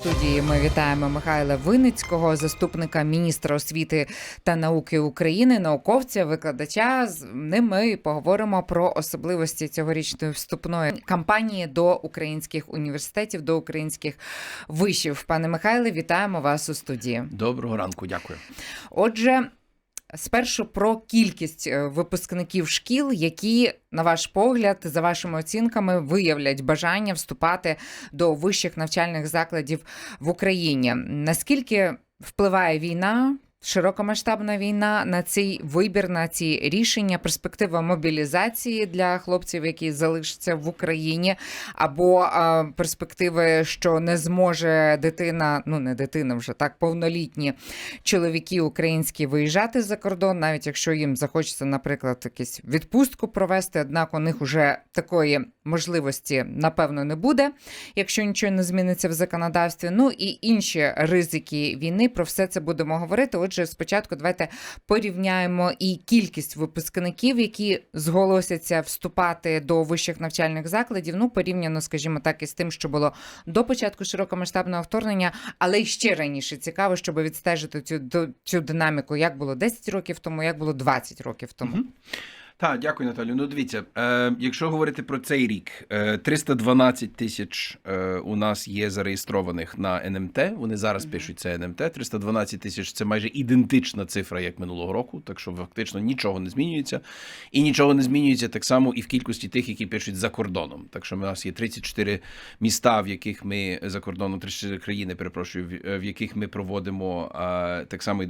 студії ми вітаємо Михайла Виницького, заступника міністра освіти та науки України, науковця, викладача. З ним ми поговоримо про особливості цьогорічної вступної кампанії до українських університетів, до українських вишів. Пане Михайле, вітаємо вас у студії. Доброго ранку, дякую. Отже. Спершу про кількість е, випускників шкіл, які, на ваш погляд, за вашими оцінками, виявлять бажання вступати до вищих навчальних закладів в Україні. Наскільки впливає війна? Широкомасштабна війна на цей вибір, на ці рішення, перспектива мобілізації для хлопців, які залишаться в Україні, або а, перспективи, що не зможе дитина, ну не дитина вже так, повнолітні чоловіки українські виїжджати за кордон, навіть якщо їм захочеться, наприклад, якусь відпустку провести, однак у них вже такої можливості напевно не буде, якщо нічого не зміниться в законодавстві. Ну і інші ризики війни. Про все це будемо говорити. Отже, спочатку давайте порівняємо і кількість випускників, які зголосяться вступати до вищих навчальних закладів. Ну, порівняно, скажімо так, із тим, що було до початку широкомасштабного вторгнення, але й ще раніше цікаво, щоб відстежити цю цю динаміку, як було 10 років тому, як було 20 років тому. Мгм. Так, дякую, Наталю. Ну, дивіться, е, якщо говорити про цей рік, е, 312 тисяч е, у нас є зареєстрованих на НМТ. Вони зараз Мгм. пишуть це НМТ. 312 тисяч це майже ідентична цифра, як минулого року, так що фактично нічого не змінюється. І нічого не змінюється так само і в кількості тих, які пишуть за кордоном. Так що у нас є 34 міста, в яких ми за кордоном, 34 країни, перепрошую, в, в яких ми проводимо а, так само і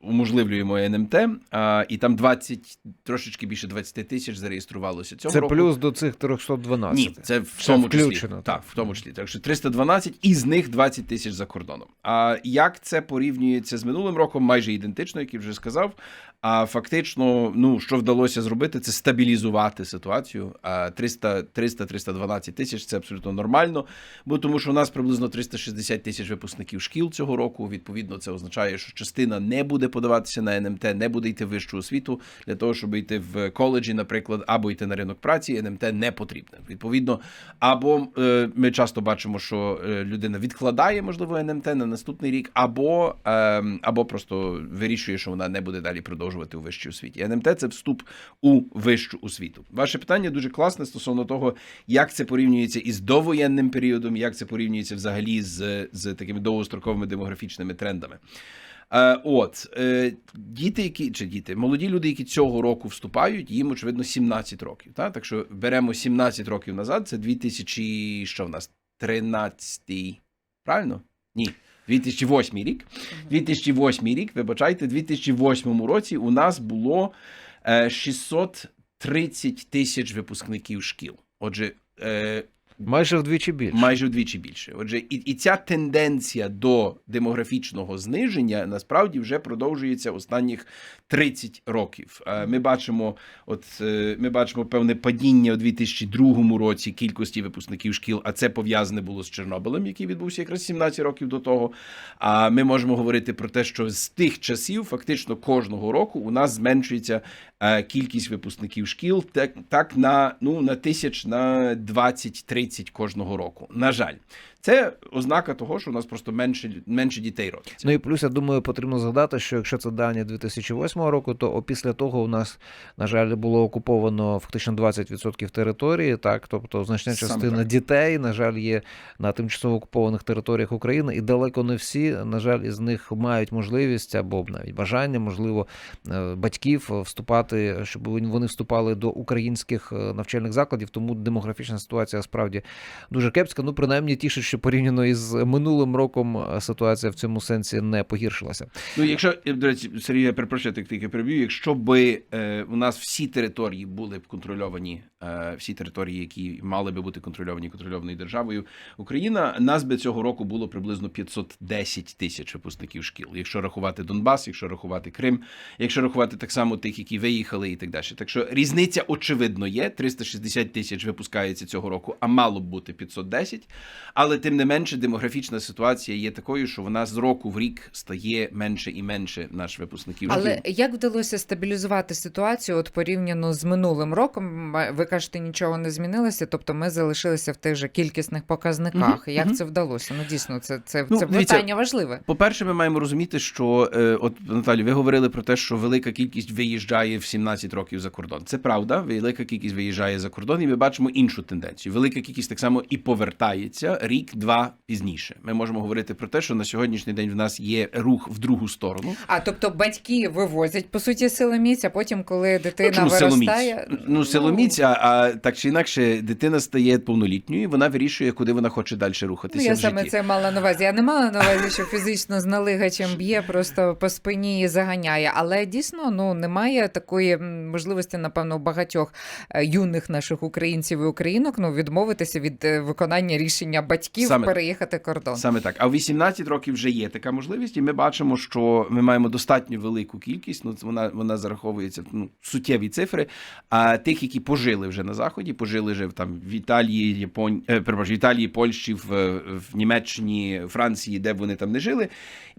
уможливлюємо НМТ. А, і там 20, трошечки більше 20 тисяч зареєструвалося цього Це року. плюс до цих 312. Ні, це в Це тому числі. включено, Так, так. в тому числі. Так що 312, із них 20 тисяч за кордоном. А як це порівнюється з минулим роком? Майже ідентично, як я вже сказав. А фактично, ну що вдалося зробити, це стабілізувати ситуацію. А 300 300-312 тисяч це абсолютно нормально. Бо тому, що у нас приблизно 360 тисяч випускників шкіл цього року. Відповідно, це означає, що частина не буде подаватися на НМТ, не буде йти в вищу освіту для того, щоб йти в коледжі, наприклад, або йти на ринок праці. НМТ не потрібне. Відповідно, або е, ми часто бачимо, що е, людина відкладає можливо НМТ на наступний рік, або, е, або просто вирішує, що вона не буде далі продовжувати у вищій освіті. НМТ це вступ у вищу освіту. Ваше питання дуже класне стосовно того, як це порівнюється із довоєнним періодом, як це порівнюється взагалі з, з такими довгостроковими демографічними трендами. Е, от е, діти, які чи діти, молоді люди, які цього року вступають, їм очевидно 17 років. Та? Так що беремо 17 років назад, це 2000, що в нас 13, правильно? Ні. 2008 рік. 2008 рік, вибачайте, 2008 році у нас було е, 630 тисяч випускників шкіл. Отже, е, Майже вдвічі більше. майже вдвічі більше. Отже, і, і ця тенденція до демографічного зниження насправді вже продовжується останніх 30 років. Е, Ми бачимо, от е, ми бачимо певне падіння у 2002 році кількості випускників шкіл, а це пов'язане було з Чорнобилем, який відбувся якраз 17 років до того. А ми можемо говорити про те, що з тих часів фактично кожного року у нас зменшується е, кількість випускників шкіл так, так на ну на тисяч на 20-30 кожного року. На жаль, це ознака того, що у нас просто менше менше дітей родиться. Ну і плюс, я думаю, потрібно згадати, що якщо це дані 2008 року, то опісля того у нас, на жаль, було окуповано фактично 20% території, так, тобто значна частина дітей, на жаль, є на тимчасово окупованих територіях України, і далеко не всі, на жаль, із них мають можливість або навіть бажання, можливо, е, батьків вступати, щоб вони вступали до українських е, навчальних закладів. Тому демографічна ситуація справді дуже кепська. Ну, принаймні тішить, що порівняно із минулим роком е, ситуація в цьому сенсі не погіршилася. Ну, якщо е, до речі, Сергій, я перепрошую, так тільки переб'ю. Якщо би е, у нас всі території були б контрольовані, е, всі території, які мали би бути контрольовані контрольованою державою, Україна нас би цього року було приблизно 510 тисяч випускників шкіл. Якщо рахувати Донбас, якщо рахувати Крим, якщо рахувати так само тих, які виїхали, і так далі. Так що різниця очевидно є. 360 тисяч випускається цього року, а мало б бути 510. Але але тим не менше, демографічна ситуація є такою, що вона з року в рік стає менше і менше наших випускників. Але як вдалося стабілізувати ситуацію от порівняно з минулим роком? Ви кажете, нічого не змінилося, тобто ми залишилися в тих же кількісних показниках. Мгм, Як мгм. це вдалося? Ну дійсно, це, це, Ну, це дивіться, питання важливе. По-перше, ми маємо розуміти, що е, от Наталю, ви говорили про те, що велика кількість виїжджає в 17 років за кордон. Це правда, велика кількість виїжджає за кордон, і ми бачимо іншу тенденцію. Велика кількість так само і повертається рік-два пізніше. Ми можемо говорити про те, що на сьогоднішній день в нас є рух в другу сторону. А тобто батьки вивозять по суті силоміць, а потім, коли дитина чому силоміць? виростає, Ну, силоміць, а, а так чи інакше, дитина стає повнолітньою, вона вирішує, куди вона хоче далі Ну, я в саме житті. це мала на увазі. Я не мала на увазі, що фізично з налигачем б'є, просто по спині і заганяє. Але дійсно ну немає такої можливості, напевно, у багатьох е, юних наших українців і українок ну відмовитися від е, виконання рішення батьків Саме переїхати кордон. Саме так. А в 18 років вже є така можливість, і ми бачимо, що ми маємо достатньо велику кількість. Ну, вона, вона зараховується ну, суттєві цифри. А тих, які пожили вже на заході, пожили вже там в Італії, Японії, е, в Італії, Польщі, в, в Німеччині, Франції, де б вони там не жили.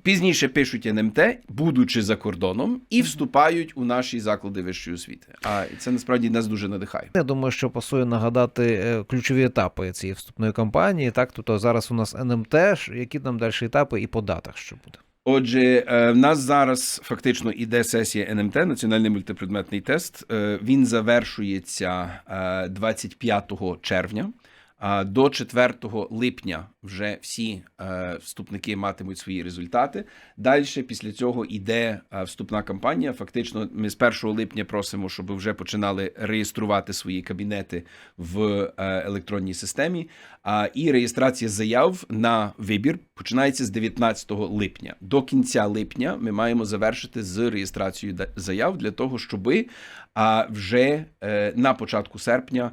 Пізніше пишуть НМТ, будучи за кордоном, і вступають у наші заклади вищої освіти. А це насправді нас дуже надихає. Я думаю, що пасує нагадати е, ключові етапи цієї вступної кампанії. Так, тобто зараз у нас НМТ, які там далі етапи і по датах, що буде. Отже, е, в нас зараз фактично іде сесія НМТ, національний мультипредметний тест. Е, Він завершується е, 25 червня. До 4 липня вже всі е, вступники матимуть свої результати. Далі після цього іде е, вступна кампанія. Фактично, ми з 1 липня просимо, щоб вже починали реєструвати свої кабінети в е, електронній системі. І реєстрація заяв на вибір починається з 19 липня. До кінця липня ми маємо завершити з реєстрацією заяв для того, щоби вже на початку серпня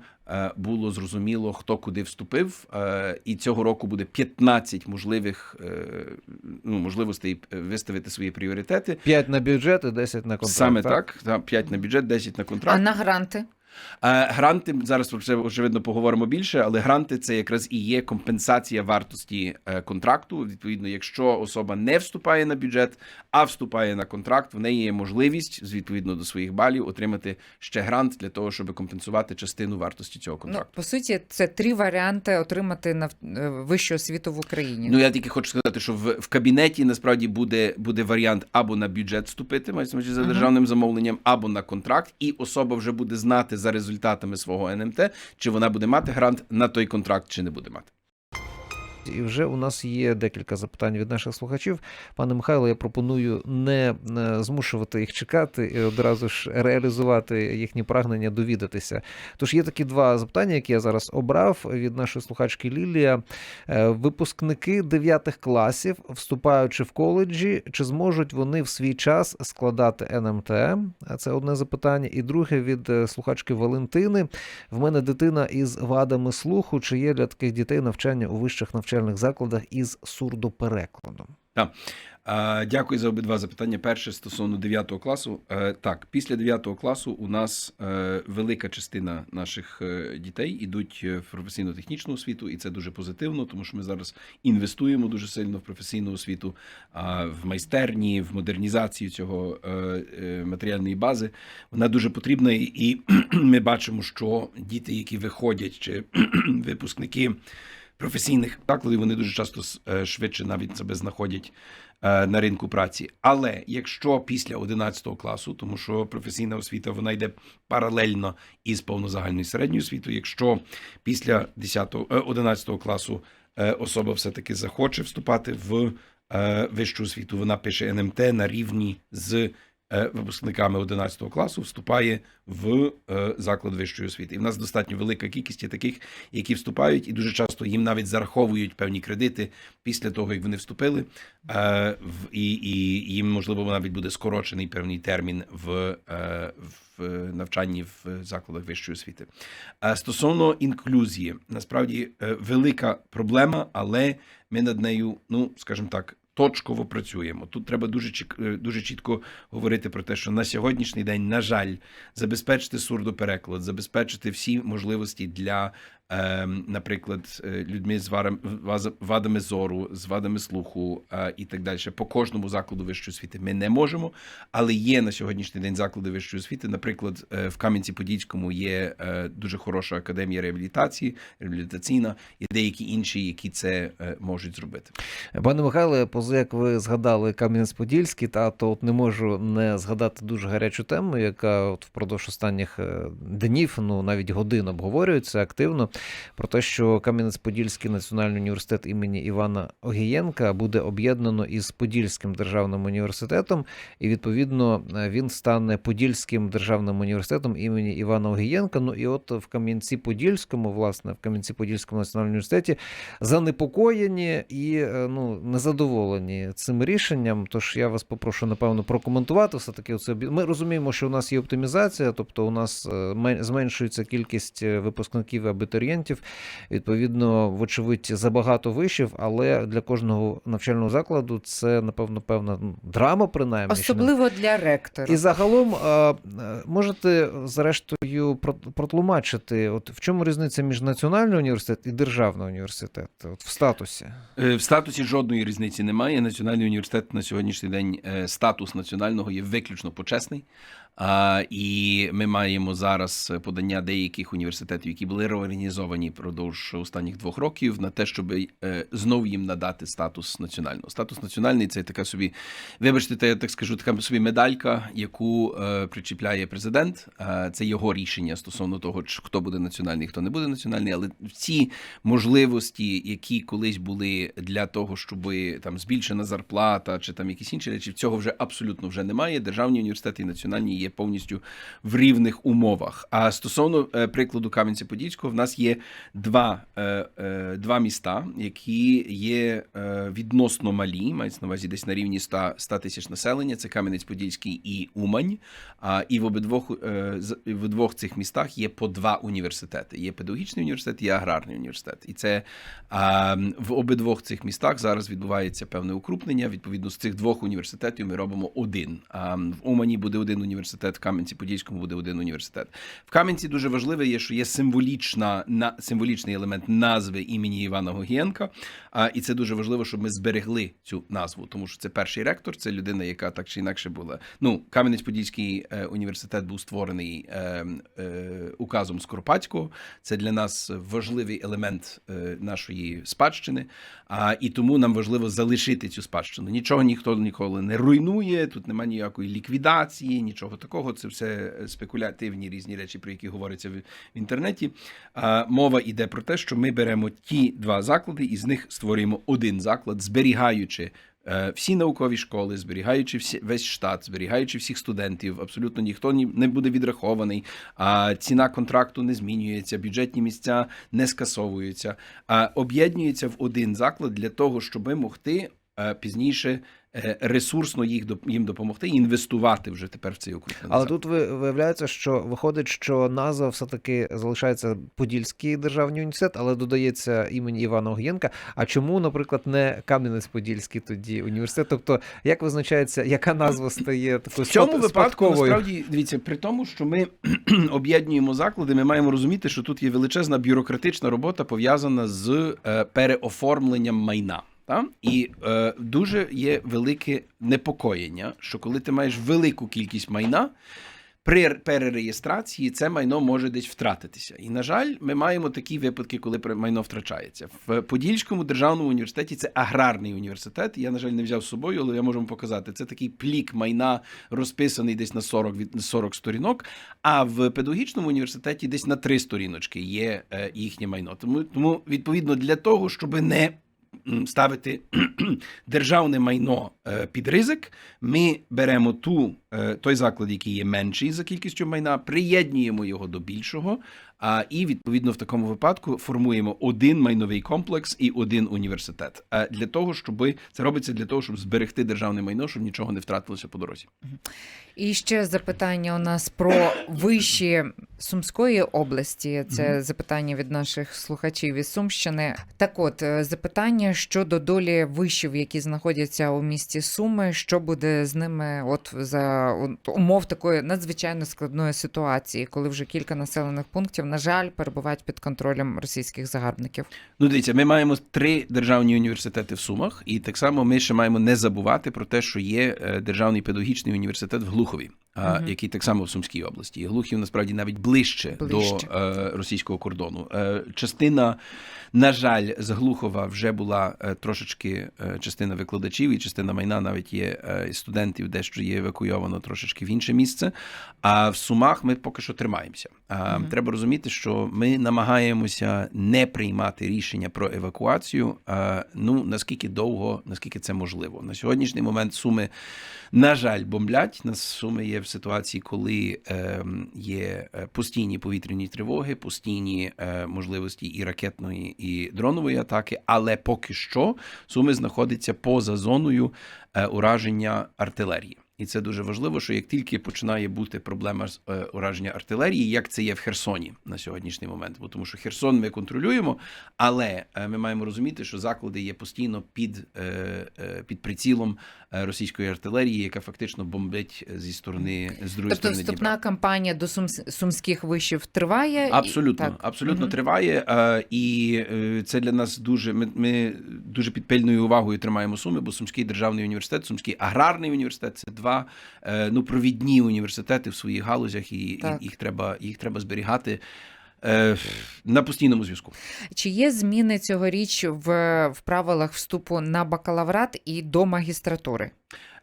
було зрозуміло, хто куди вступив. Е, і цього року буде 15 можливих е, ну, можливостей е, виставити свої пріоритети. 5 на бюджет і 10 на контракт. Саме так, та, 5 на бюджет, 10 на контракт. А на гранти? Е, Гранти зараз це очевидно поговоримо більше, але гранти це якраз і є компенсація вартості е, контракту. Відповідно, якщо особа не вступає на бюджет, а вступає на контракт, в неї є можливість відповідно до своїх балів отримати ще грант для того, щоб компенсувати частину вартості цього Ну контракту. по суті, це три варіанти отримати на е, вищу освіту в Україні. Ну я тільки хочу сказати, що в, в кабінеті насправді буде, буде варіант або на бюджет вступити, мається за державним замовленням, або на контракт, і особа вже буде знати за результатами свого НМТ, чи вона буде мати грант на той контракт, чи не буде мати. І вже у нас є декілька запитань від наших слухачів. Пане Михайло, я пропоную не змушувати їх чекати і одразу ж реалізувати їхні прагнення довідатися. Тож є такі два запитання, які я зараз обрав від нашої слухачки Лілія. Е, Випускники 9 класів, вступаючи в коледжі, чи зможуть вони в свій час складати НМТ? Це одне запитання. І друге від е, слухачки Валентини. В мене дитина із вадами слуху. Чи є для таких дітей навчання у вищих навчальних закладах із сурдоперекладом? Е, Дякую за обидва запитання. Перше стосовно 9 класу. Е, Так, після 9 класу у нас е, велика частина наших е, дітей ідуть е, в професійно-технічну освіту, і це дуже позитивно, тому що ми зараз інвестуємо дуже сильно в професійну освіту, в майстерні, в модернізацію цього матеріальної бази. Вона дуже потрібна, і ми бачимо, що діти, які виходять, чи випускники професійних закладів, вони дуже часто е, швидше навіть себе знаходять е, на ринку праці. Але якщо після 11 класу, тому що професійна освіта вона йде паралельно із повнозагальною середньою освітою, якщо після 10, е, 11 класу е, особа все-таки захоче вступати в вищу освіту, вона пише НМТ на рівні з випускниками 11 класу, вступає в е, заклад вищої освіти. І в нас достатньо велика кількість таких, які вступають, і дуже часто їм навіть зараховують певні кредити після того, як вони вступили. Е, і, і їм, можливо, навіть буде скорочений певний термін в, е, в навчанні в закладах вищої освіти. Е, стосовно інклюзії, насправді е, велика проблема, але ми над нею, ну скажімо так. Точково працюємо. Тут треба дуже чік- е, дуже чітко говорити про те, що на сьогоднішній день, на жаль, забезпечити сурдопереклад, забезпечити всі можливості для наприклад, е, людьми з вадами зору, з вадами слуху е, і так далі. По кожному закладу вищої освіти ми не можемо, але є на сьогоднішній день заклади вищої освіти. Наприклад, е, в Кам'янці-Подільському є дуже хороша академія реабілітації, реабілітаційна, і деякі інші, які це можуть зробити. Пане Михайле, поза як ви згадали Кам'янець-Подільський, та то от не можу не згадати дуже гарячу тему, яка от впродовж останніх днів, ну навіть годин обговорюється активно про те, що Кам'янець-Подільський національний університет імені Івана Огієнка буде об'єднано із Подільським державним університетом, і відповідно е, він стане Подільським державним університетом імені Івана Огієнка. Ну і от в Кам'янці-Подільському, власне, в Кам'янці-Подільському національному університеті занепокоєні і е, ну незадоволені цим рішенням. Тож я вас попрошу напевно прокоментувати все таки. Оце ми розуміємо, що у нас є оптимізація, тобто у нас е, зменшується кількість випускників і абітурієнтів. Відповідно, вочевидь, забагато вишів, але для кожного навчального закладу це напевно певна ну, драма, принаймні. Особливо для ректора. і загалом можете зрештою про- протлумачити, от в чому різниця між національним університетом і державним університетом от в статусі? Е, В статусі жодної різниці немає. Національний університет на сьогоднішній день е, статус національного є виключно почесний. А, і ми маємо зараз подання деяких університетів, які були реорганізовані впродовж останніх двох років, на те, щоб е, знов їм надати статус національного. Статус національний це така собі, вибачте, я так скажу, така собі медалька, яку е, причіпляє президент. Е, це його рішення стосовно того, хто буде національний, хто не буде національний. Але всі можливості, які колись були для того, щоб там збільшена зарплата чи там якісь інші речі, цього вже абсолютно вже немає. Державні університети і національні є повністю в рівних умовах. А стосовно е, прикладу Кам'янця-Подільського, в нас є два, е, е, два міста, які є відносно малі, мається на увазі десь на рівні 100, 100 тисяч населення. Це Кам'янець-Подільський і Умань. А, і в обидвох, в обидвох цих містах є по два університети: є педагогічний університет, є аграрний університет. І це в обидвох цих містах зараз відбувається певне укрупнення. Відповідно, з цих двох університетів ми робимо один. А, в Умані буде один університет, в Кам'янці-Подільському буде один університет. В Кам'янці дуже важливе є, що є символічна на символічний елемент назви імені Івана Гогієнка. А, і це дуже важливо, щоб ми зберегли цю назву, тому що це перший ректор, це людина, яка так чи інакше була. Ну, Кам'янець-Подільський е, університет був створений е, е, указом Скоропадського. Це для нас важливий елемент е, нашої спадщини. А і тому нам важливо залишити цю спадщину. Нічого ніхто ніколи не руйнує. Тут немає ніякої ліквідації, нічого такого. Це все спекулятивні різні речі, про які говориться в, інтернеті. Мова йде про те, що ми беремо ті два заклади, і з них створюємо один заклад, зберігаючи. е, Всі наукові школи, зберігаючи всі, весь штат, зберігаючи всіх студентів, абсолютно ніхто не буде відрахований, а ціна контракту не змінюється, бюджетні місця не скасовуються, а об'єднуються в один заклад для того, щоб могти е, пізніше е, ресурсно їх їм допомогти і інвестувати вже тепер в цей окрупнений Але тут ви- виявляється, що виходить, що назва все-таки залишається Подільський державний університет, але додається імені Івана Огієнка. А чому, наприклад, не Кам'янець-Подільський тоді університет? Тобто, як визначається, яка назва стає такою В цьому спад- випадку насправді дивіться, при тому, що ми об'єднуємо заклади, ми маємо розуміти, що тут є величезна бюрократична робота пов'язана з е, переоформленням майна. Та? І е, дуже є велике непокоєння, що коли ти маєш велику кількість майна, при перереєстрації це майно може десь втратитися. І, на жаль, ми маємо такі випадки, коли майно втрачається. В Подільському державному університеті це аграрний університет. Я, на жаль, не взяв з собою, але я можу вам показати. Це такий плік майна, розписаний десь на 40, від- 40 сторінок. А в педагогічному університеті десь на 3 сторіночки є е, їхнє майно. Тому, тому, відповідно, для того, щоб не ставити державне майно е, під ризик, ми беремо ту, е, той заклад, який є менший за кількістю майна, приєднуємо його до більшого, а, і відповідно в такому випадку формуємо один майновий комплекс і один університет. Е, Для того, щоб це робиться для того, щоб зберегти державне майно, щоб нічого не втратилося по дорозі. І ще запитання у нас про виші Сумської області. Це запитання від наших слухачів із Сумщини. Так от, е, запитання щодо долі вишів, які знаходяться у місті Суми, що буде з ними от за умов такої надзвичайно складної ситуації, коли вже кілька населених пунктів, на жаль, перебувають під контролем російських загарбників. Ну, дивіться, ми маємо три державні університети в Сумах, і так само ми ще маємо не забувати про те, що є е, державний педагогічний університет в Глухові, а, Мгм. який так само в Сумській області. І Глухів насправді навіть ближче, Ближче. до е, російського кордону. Е, частина, на жаль, з Глухова вже була е, трошечки е, частина викладачів, і частина майна навіть є е, студентів, дещо є евакуйовано трошечки в інше місце. А в Сумах ми поки що тримаємося. Мгм. Треба розуміти, що ми намагаємося не приймати рішення про евакуацію. Ну наскільки довго, наскільки це можливо. На сьогоднішній момент суми, на жаль, бомблять. На суми є в ситуації, коли е, є е, постійні повітряні тривоги, постійні е, можливості і ракетної, і дронової атаки. Але поки що суми знаходяться поза зоною е, ураження артилерії. І це дуже важливо, що як тільки починає бути проблема з е, ураження артилерії, як це є в Херсоні на сьогоднішній момент, бо тому що Херсон ми контролюємо, але е, ми маємо розуміти, що заклади є постійно під, е, під прицілом російської артилерії, яка фактично бомбить зі сторони з другої Тобто сторони Дніпра. вступна кампанія до сумс- сумських вишів триває. і- Абсолютно, так. абсолютно Мгм. триває. е, І це для нас дуже. Ми, ми дуже під пильною увагою тримаємо суми, бо Сумський державний університет, Сумський аграрний університет це два е, ну провідні університети в своїх галузях, і, і Так. їх треба їх треба зберігати. е, На постійному зв'язку Чи є зміни цьогоріч в, в правилах вступу на бакалаврат і до магістратури?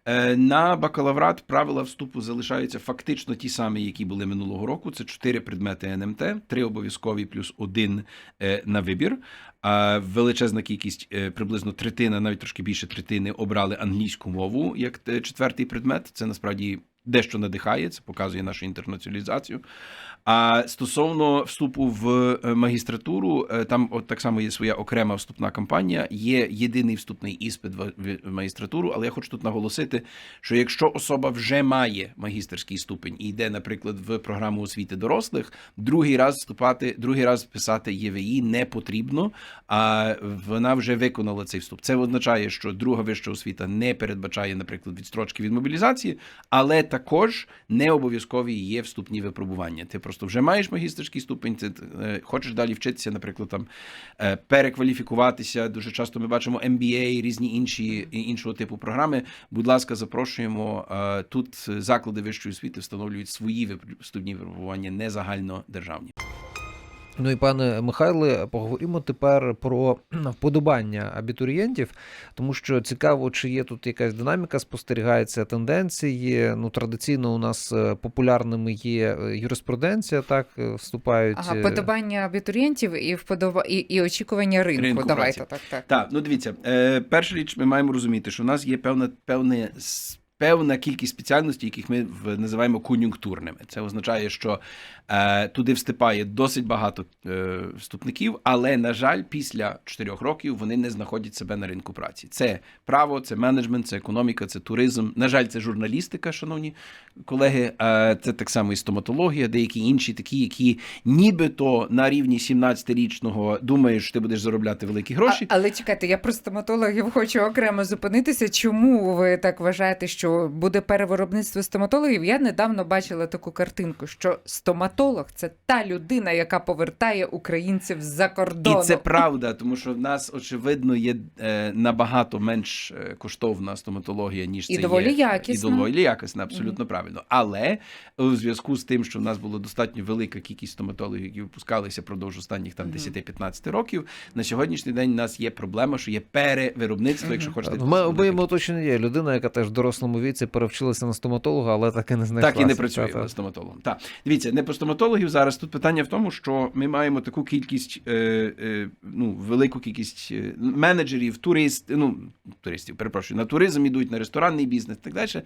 Е, на бакалаврат правила вступу залишаються фактично ті самі, які були минулого року. Це чотири предмети НМТ, три обов'язкові плюс один е, на вибір. А величезна кількість, е, приблизно третина, навіть трошки більше третини, обрали англійську мову як четвертий предмет. Це насправді дещо надихає, це показує нашу інтернаціоналізацію. А стосовно вступу в е, магістратуру, е, там от так само є своя окрема вступна кампанія. Є єдиний вступний іспит в магістратуру, але я хочу тут наголосити, що якщо особа вже має магістерський ступень і йде, наприклад, в програму освіти дорослих, другий раз вступати, другий раз писати ЄВІ не потрібно, а вона вже виконала цей вступ. Це означає, що друга вища освіта не передбачає, наприклад, відстрочки від мобілізації, але також не обов'язкові є вступні випробування. Ти просто вже маєш магістерський ступень, ти е, хочеш далі вчитися, наприклад, там е, перекваліфікуватися. Дуже часто ми бачимо MBA, різні інші іншого типу програми. Будь ласка, запрошуємо. Е, Тут заклади вищої освіти встановлюють свої вступні випробування, не загальнодержавні. Ну і пане Михайле, поговоримо тепер про вподобання абітурієнтів, тому що цікаво, чи є тут якась динаміка, спостерігається тенденції. Ну, традиційно у нас е, популярними є е, юриспруденція, так е, вступають. Ага, е, подобання абітурієнтів і вподоба і, і очікування ринку. Ринку Давайте праці. так, так. Так, ну дивіться, е, перша річ, ми маємо розуміти, що в нас є певна певне. Певна кількість спеціальностей, яких ми називаємо кон'юнктурними. Це означає, що е, туди вступає досить багато е, вступників, але, на жаль, після 4 років вони не знаходять себе на ринку праці. Це право, це менеджмент, це економіка, це туризм. На жаль, це журналістика, шановні колеги. Е, це так само і стоматологія, деякі інші такі, які нібито на рівні 17-річного думають, що ти будеш заробляти великі гроші. А, але чекайте, я про стоматологів хочу окремо зупинитися. Чому ви так вважаєте, що буде перевиробництво стоматологів? Я недавно бачила таку картинку, що стоматолог це та людина, яка повертає українців з-за кордону. І це правда, тому що в нас очевидно є е, набагато менш е, коштовна стоматологія, ніж І доволі є. якісна. І доволі якісна, абсолютно правильно. Але у зв'язку з тим, що в нас було достатньо велика кількість стоматологів, які випускалися впродовж останніх там Мгм. 10-15 років, на сьогоднішній день у нас є проблема, що є перевиробництво, якщо хочете. В моєму оточенні є людина, яка теж в дорослому віці перевчилася на стоматолога, але так і не знайшла. Так і не працює вона стоматологом. Так, дивіться, не по стоматологів зараз. Тут питання в тому, що ми маємо таку кількість, е, е, ну, велику кількість е, менеджерів, турист, ну, туристів, перепрошую, на туризм ідуть, на ресторанний бізнес і так далі.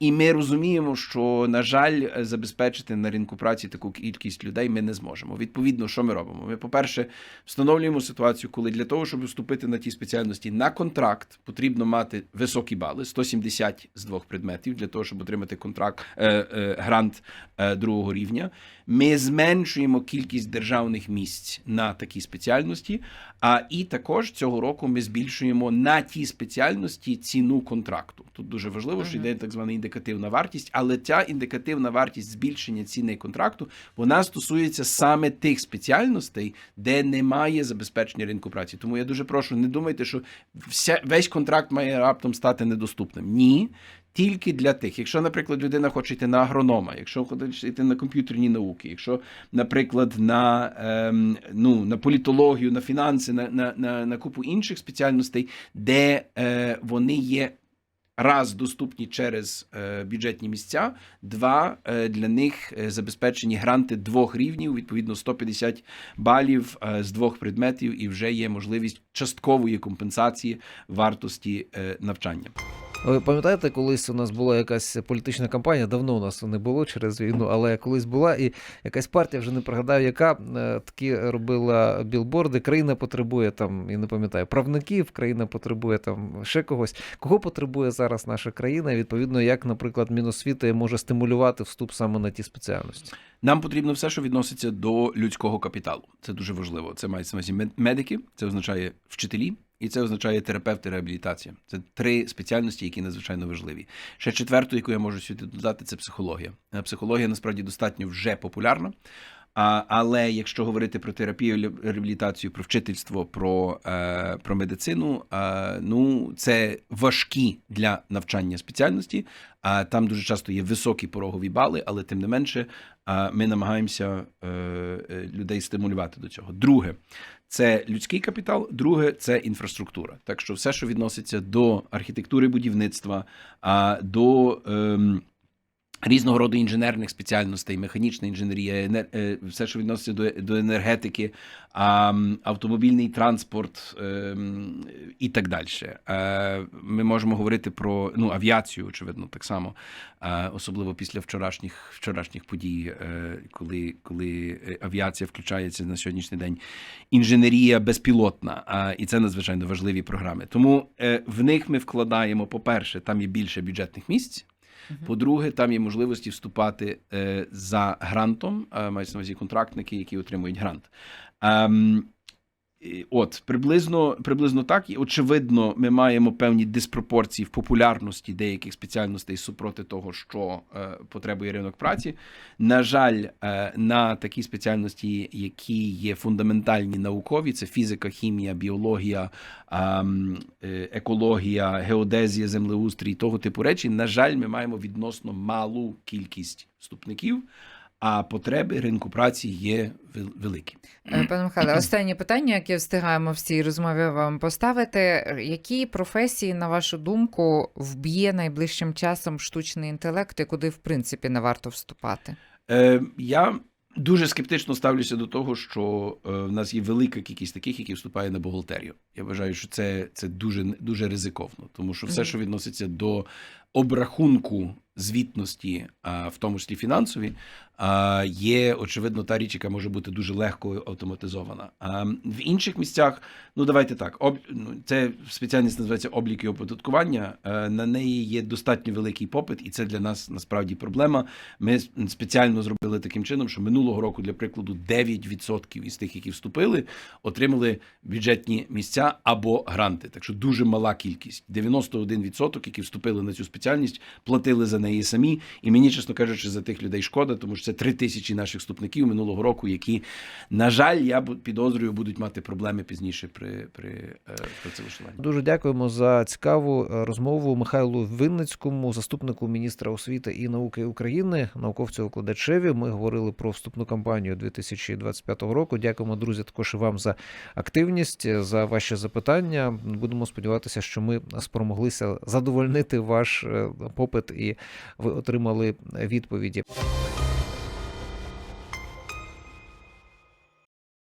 І ми розуміємо, що, на жаль, забезпечити на ринку праці таку кількість людей ми не зможемо. Відповідно, що ми робимо? Ми, по-перше, встановлюємо ситуацію, коли для того, щоб вступити на ті спеціальності на контракт, потрібно мати високі бали 170 з двох предметів для того, щоб отримати контракт е, е, грант е, другого рівня. Ми зменшуємо кількість державних місць на такі спеціальності. А і також цього року ми збільшуємо на ті спеціальності ціну контракту. Тут дуже важливо, що йде так звана індикативна вартість, але ця індикативна вартість збільшення ціни контракту вона стосується саме тих спеціальностей, де немає забезпечення ринку праці. Тому я дуже прошу, не думайте, що вся, весь контракт має раптом стати недоступним. Ні. Тільки для тих, якщо, наприклад, людина хоче йти на агронома, якщо хоче йти на комп'ютерні науки, якщо, наприклад, на, ем, ну, на політологію, на фінанси, на, на, на, на купу інших спеціальностей, де е, вони є раз доступні через е, бюджетні місця, два е, для них е, забезпечені гранти двох рівнів, відповідно 150 балів з двох предметів, і вже є можливість часткової компенсації вартості навчання. Ви пам'ятаєте, колись у нас була якась політична кампанія, давно у нас не було через війну, але колись була, і якась партія, вже не пригадаю, яка е, такі робила білборди. Країна потребує там, і не пам'ятаю, правників, країна потребує там ще когось. Кого потребує зараз наша країна? Відповідно, як, наприклад, Міносвіти може стимулювати вступ саме на ті спеціальності? Нам потрібно все, що відноситься до людського капіталу. Це дуже важливо. Це мається на медики, це означає вчителі, і це означає терапевти реабілітація. Це три спеціальності, які надзвичайно важливі. Ще четверту, яку я можу сюди додати, це психологія. Е, Психологія насправді достатньо вже популярна. Але якщо говорити про терапію, реабілітацію, про вчительство, про, е, про медицину, е, ну це важкі для навчання спеціальності. А там дуже часто є високі порогові бали, але тим не менше ми намагаємося людей стимулювати до цього. Друге, це людський капітал, друге це інфраструктура. Так що все, що відноситься до архітектури будівництва, до ем, різного роду інженерних спеціальностей, механічна інженерія, енер... е, все, що відноситься до, до енергетики, автомобільний транспорт ем, і так далі. Е, Ми можемо говорити про ну, авіацію, очевидно, так само, е, особливо після вчорашніх, вчорашніх подій, коли, коли авіація включається на сьогоднішній день. Інженерія безпілотна, і це надзвичайно важливі програми. Тому в них ми вкладаємо, по-перше, там є більше бюджетних місць. По-друге, там є можливості вступати е, за грантом, е, мається на увазі контрактники, які отримують грант. От приблизно, приблизно так. І очевидно, ми маємо певні диспропорції в популярності деяких спеціальностей супроти того, що е, потребує ринок праці. На жаль, е, на такі спеціальності, які є фундаментальні наукові, це фізика, хімія, біологія, ем, е, екологія, геодезія, землеустрій, того типу речі. На жаль, ми маємо відносно малу кількість вступників. А потреби ринку праці є великі. Е, Пане Михайле, останнє питання, яке встигаємо в цій розмові вам поставити. Які професії, на вашу думку, вб'є найближчим часом штучний інтелект і куди, в принципі, не варто вступати? Е, я дуже скептично ставлюся до того, що е, в нас є велика кількість таких, які вступають на бухгалтерію. Я вважаю, що це, це дуже, дуже ризиковно, тому що все, що відноситься до обрахунку звітності, в тому числі фінансові, є очевидно та річ, яка може бути дуже легко автоматизована. А в інших місцях, ну давайте так, об, ну, це спеціальність називається облік і оподаткування. Е, На неї є достатньо великий попит, і це для нас насправді проблема. Ми спеціально зробили таким чином, що минулого року, для прикладу, 9% із тих, які вступили, отримали бюджетні місця або гранти. Так що дуже мала кількість. 91%, які вступили на цю спеціальність, платили за неї самі. І мені, чесно кажучи, за тих людей шкода, тому що це 3 тисячі наших вступників минулого року, які, на жаль, я підозрюю, будуть мати проблеми пізніше при, при е, працевлаштуванні. Дуже дякуємо за цікаву е, розмову Михайлу Винницькому, заступнику міністра освіти і науки України, науковцю-викладачеві. Ми говорили про вступну кампанію 2025 року. Дякуємо, друзі, також і вам за активність, е, за ваші запитання. Будемо сподіватися, що ми спромоглися задовольнити ваш попит і ви отримали відповіді.